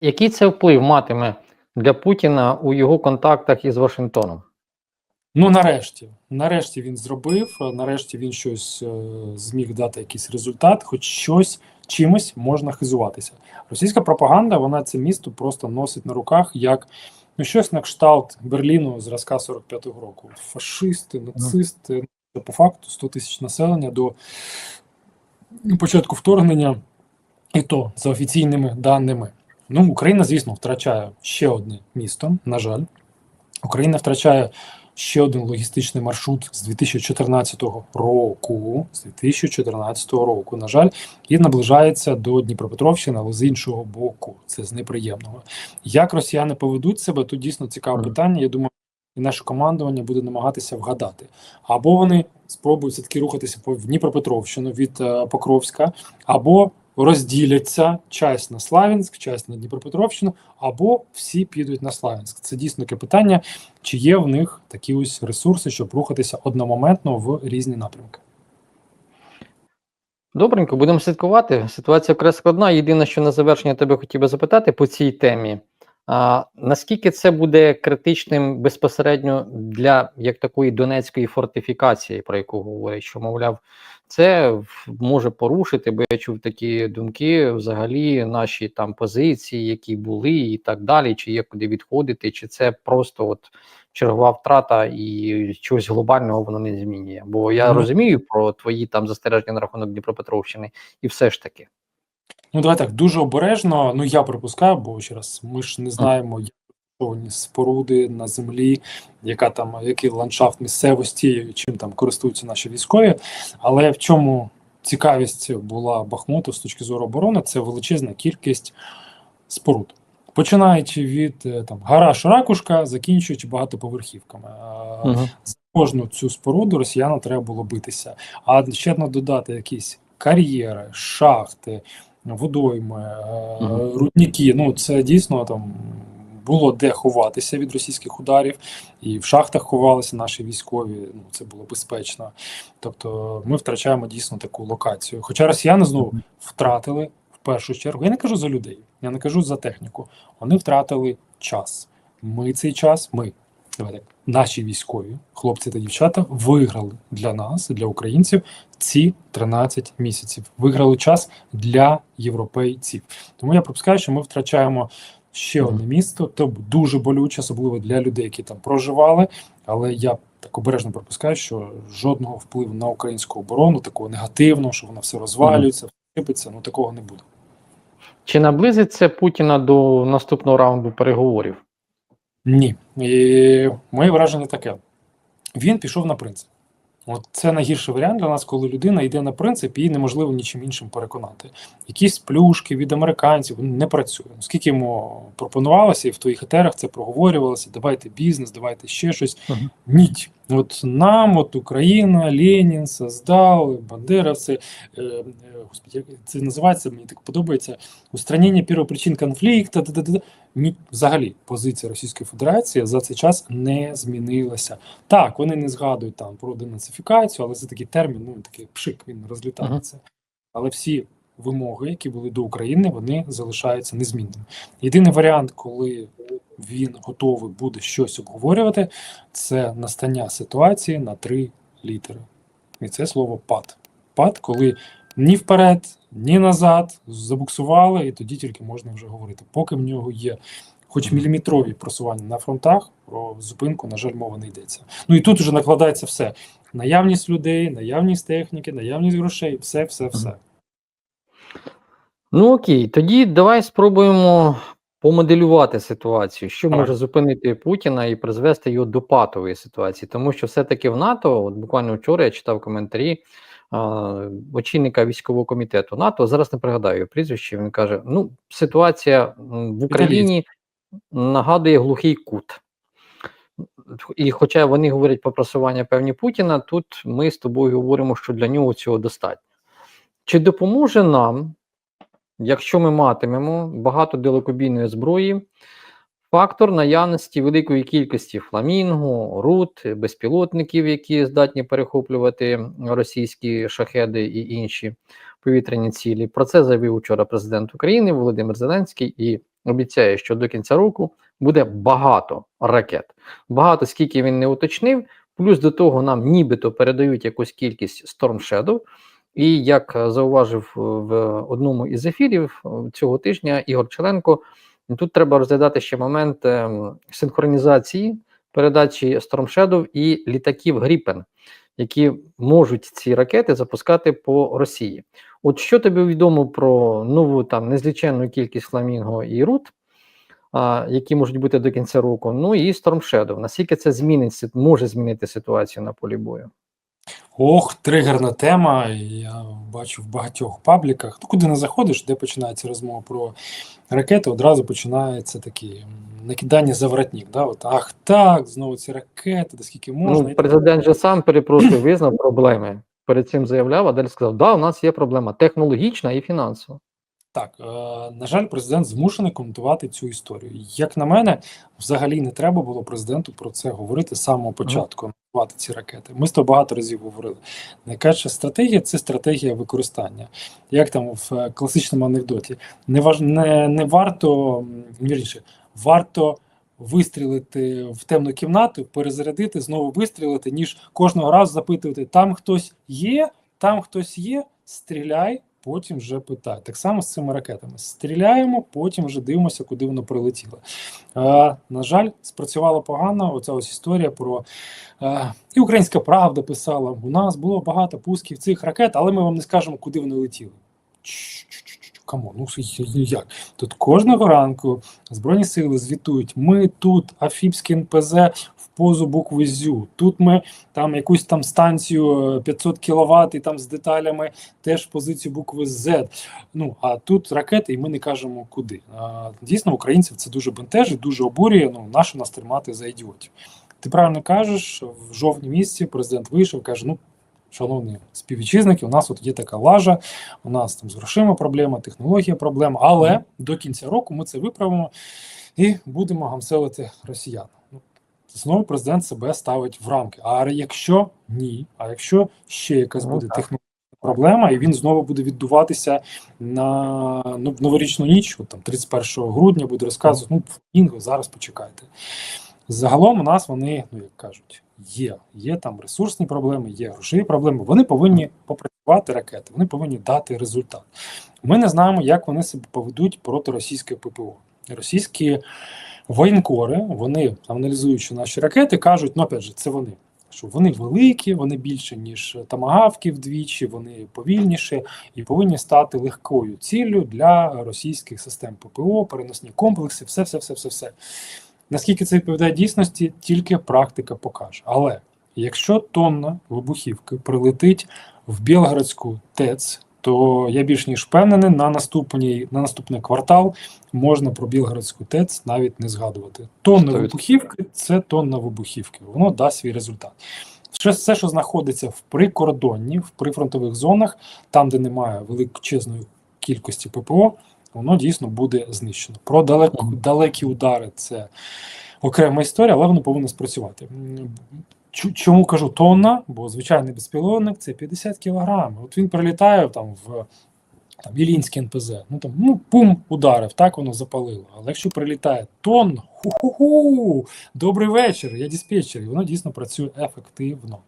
Який це вплив матиме для Путіна у його контактах із Вашингтоном? Ну, нарешті, нарешті він зробив, нарешті він щось е, зміг дати якийсь результат, хоч щось чимось можна хизуватися. Російська пропаганда, вона це місто просто носить на руках як ну, щось на кшталт Берліну зразка 45-го року. Фашисти, нацисти, ну, по факту 100 тисяч населення до початку вторгнення, і то за офіційними даними. Ну, Україна, звісно, втрачає ще одне місто, на жаль. Україна втрачає ще один логістичний маршрут з 2014 року. З 2014 року, на жаль, і наближається до Дніпропетровщини, але з іншого боку, це з неприємного. Як росіяни поведуть себе? Тут дійсно цікаве питання. Я думаю, і наше командування буде намагатися вгадати. Або вони спробують все таки рухатися по Дніпропетровщину від е, Покровська, або розділяться часть на Славянськ, часть на Дніпропетровщину, або всі підуть на Славянськ. Це дійсно таке питання, чи є в них такі ось ресурси, щоб рухатися одномоментно в різні напрямки. Добренько, будемо слідкувати. Ситуація вкрай складна. Єдине, що на завершення тебе хотів би запитати по цій темі. А, наскільки це буде критичним безпосередньо для як такої донецької фортифікації, про яку говорять, що мовляв, це може порушити, бо я чув такі думки, взагалі наші там позиції, які були, і так далі, чи є куди відходити, чи це просто от чергова втрата і чогось глобального воно не змінює. Бо я Ну. розумію про твої там застереження на рахунок Дніпропетровщини, і все ж таки. Ну, давай так, дуже обережно. Ну, я припускаю, бо ще раз, ми ж не знаємо, як споруди на землі, яка там, який ландшафт місцевості, чим там користуються наші військові. Але в чому цікавість була Бахмуту з точки зору оборони, це величезна кількість споруд. Починаючи від е, там гараж ракушка, закінчуючи багатоповерхівками. Угу. за кожну цю споруду росіянам треба було битися. А ще на додати якісь кар'єри, шахти, водойми, е, рудники. Ну це дійсно там було де ховатися від російських ударів, і в шахтах ховалися наші військові. Ну це було безпечно. Тобто ми втрачаємо дійсно таку локацію. Хоча росіяни знову втратили в першу чергу. Я не кажу за людей, я не кажу за техніку. Вони втратили час. Ми цей час, ми давай так, наші військові, хлопці та дівчата, виграли для нас, для українців, ці 13 місяців. Виграли час для європейців. Тому я припускаю, що ми втрачаємо ще одне місто. То дуже болюче, особливо для людей, які там проживали. Але я так обережно припускаю, що жодного впливу на українську оборону, такого негативного, що вона все розвалюється, сипеться, ну такого не буде. Чи наблизиться Путіна до наступного раунду переговорів? Ні. І моє враження таке: він пішов на принцип. От це найгірший варіант для нас, коли людина йде на принцип, її неможливо нічим іншим переконати. Якісь плюшки від американців не працює. Скільки йому пропонувалося, і в твоїх етерах це проговорювалося: давайте бізнес, давайте ще щось. Мгм. Ніть. От нам, от Україна, Ленін создав, бандеровці. Е, е, господи, це називається, мені так подобається. Устранення первопричин конфлікту. Ні, взагалі позиція Російської Федерації за цей час не змінилася. Так, вони не згадують там про денацифікацію, але це такий термін, ну такий пшик, він розлітається. Але всі вимоги, які були до України, вони залишаються незмінними. Єдиний варіант, коли він готовий буде щось обговорювати, це настання ситуації на три літери. І це слово пад. Пад, коли ні вперед, ні назад забуксували, і тоді тільки можна вже говорити. Поки в нього є хоч міліметрові просування на фронтах, про зупинку, на жаль, мова не йдеться. Ну і тут вже накладається все: наявність людей, наявність техніки, наявність грошей, все, все, все. Ну окей, тоді давай спробуємо помоделювати ситуацію, що Давай. може зупинити Путіна і призвести його до патової ситуації. Тому що все-таки в НАТО, от буквально вчора я читав коментарі а, очільника військового комітету НАТО. Зараз не пригадаю його прізвище. Він каже: ну, ситуація в Україні нагадує глухий кут. І хоча вони говорять про просування певні Путіна, тут ми з тобою говоримо, що для нього цього достатньо. Чи допоможе нам, якщо ми матимемо багато далекобійної зброї, фактор наявності великої кількості фламінго, рут, безпілотників, які здатні перехоплювати російські шахеди і інші повітряні цілі. Про це заявив вчора президент України Володимир Зеленський і обіцяє, що до кінця року буде багато ракет. Багато скільки він не уточнив. Плюс до того нам нібито передають якусь кількість Storm Shadow. І як е, зауважив е, в одному із ефірів е, цього тижня Ігор Челенко, тут треба розглядати ще момент ем, синхронізації передачі Storm Shadow і літаків Gripen, які можуть ці ракети запускати по Росії. От що тобі відомо про нову там незліченну кількість Фламінго і Рут, а, які можуть бути до кінця року, ну і Storm Shadow. Наскільки це змінить, може змінити ситуацію на полі бою? Ох, тригерна тема. Я бачу в багатьох пабліках. Ну, куди не заходиш, де починається розмова про ракети, одразу починається такі накидання за воротник. Да? От, ах так, знову ці ракети, да скільки можна. Ну, президент же сам перепрошую, визнав проблеми. Перед цим заявляв, а далі сказав: да, у нас є проблема технологічна і фінансова. Так, е, на жаль, президент змушений коментувати цю історію. Як на мене, взагалі не треба було президенту про це говорити з самого початку. Коментувати ці ракети. Ми з тобою багато разів говорили. Найкраща стратегія це стратегія використання. Як там в е, класичному анекдоті, не важ не, не варто вірніше, варто. Вистрілити в темну кімнату, перезарядити, знову вистрілити, ніж кожного разу запитувати: там хтось є, там хтось є, стріляй, потім вже питай. Так само з цими ракетами. Стріляємо, потім вже дивимося, куди воно прилетіло. Е, на жаль, спрацювала погано оця ось історія про е, і Українська Правда писала: у нас було багато пусків цих ракет, але ми вам не скажемо, куди вони летіли. Камон, ну як? Тут кожного ранку Збройні сили звітують: ми тут, Афіпський НПЗ позу букви ЗЮ. Тут ми там якусь там станцію е, 500 кВт і там з деталями теж позицію букви Z. Ну а тут ракети, і ми не кажемо куди. А, дійсно, українців це дуже бентежить, дуже обурює. Ну нащо нас тримати за ідіотів? Ти правильно кажеш, в жовтні місяці президент вийшов, каже: ну. Шановні співвітчизники, у нас от є така лажа, у нас там з грошима проблема, технологія проблема, але до кінця року ми це виправимо і будемо гамселити росіян. Знову президент себе ставить в рамки. А якщо ні, а якщо ще якась Ну, буде технологічна проблема, і він знову буде відбуватися на ну, новорічну ніч, от, там 31 грудня буде розказувати, ну, інго, зараз почекайте. Загалом у нас вони, ну як кажуть, є. Є там ресурсні проблеми, є грошові проблеми. Вони повинні попрацювати ракети, вони повинні дати результат. Ми не знаємо, як вони себе поведуть проти російської ППО. Російські воєнкори, вони аналізуючи наші ракети, кажуть, ну опять же, це вони. Що вони великі, вони більше, ніж тамагавки вдвічі, вони повільніші і повинні стати легкою ціллю для російських систем ППО, переносні комплекси, все, все, все, все, все. Наскільки це відповідає дійсності, тільки практика покаже. Але якщо тонна вибухівки прилетить в Білгородську ТЕЦ, то я більш ніж впевнений, на наступній на наступний квартал можна про Білгородську ТЕЦ навіть не згадувати. Тонна вибухівки це тонна вибухівки. Воно дасть свій результат. Ще все, що знаходиться в прикордонні, в прифронтових зонах, там, де немає величезної кількості ППО, воно дійсно буде знищено. Про далеко, Мгм. далекі удари це окрема історія, але воно повинно спрацювати. Чому кажу тонна? Бо звичайний безпілотник це 50 кг. От він прилітає там в там, Ілінське НПЗ. Ну там ну пум, ударив, так воно запалило. Але якщо прилітає тонн, ху-ху-ху, добрий вечір, я диспетчер, і воно дійсно працює ефективно.